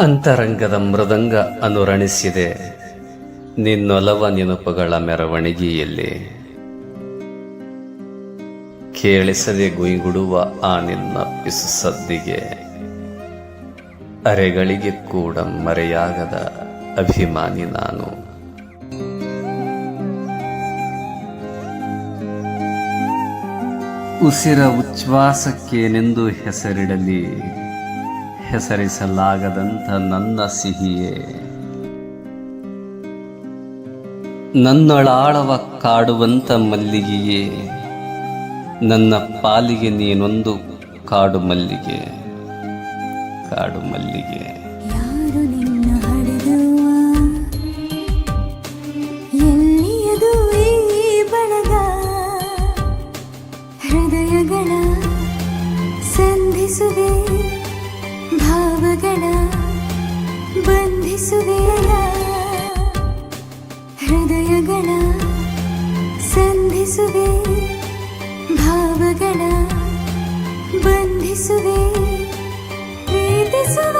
ಅಂತರಂಗದ ಮೃದಂಗ ಅನುರಣಿಸಿದೆ. ನಿನ್ನೊಲವ ನೆನಪುಗಳ ಮೆರವಣಿಗೆಯಲ್ಲಿ. ಕೇಳಿಸದೆ ಗುಯ್ಗುಡುವ ಆ ನಿನ್ನ ಪಿಸು ಸದ್ದಿಗೆ ಅರೆಗಳಿಗೆ ಕೂಡ ಮರೆಯಾಗದ ಅಭಿಮಾನಿ ನಾನು. ಉಸಿರ ಉಚ್ಛ್ವಾಸಕ್ಕೇನೆಂದು ಹೆಸರಿಡಲಿ. ಹೆಸರಿಸಲಾಗದಂಥ ನನ್ನ ಸಿಹಿಯೇ. ನನ್ನೊಳಾಳವ ಕಾಡುವಂಥ ಮಲ್ಲಿಗೆಯೇ ನನ್ನ ಪಾಲಿಗೆ ನೀನೊಂದು ಕಾಡು ಮಲ್ಲಿಗೆ ಕಾಡು ಮಲ್ಲಿಗೆ. ಭಾವಗಳ ಬಂಧಿಸುವೆಯ ಹೃದಯಗಳ ಸಂಧಿಸುವೆ ಭಾವಗಳ ಬಂಧಿಸುವೆ ಪ್ರೀತಿಸುವ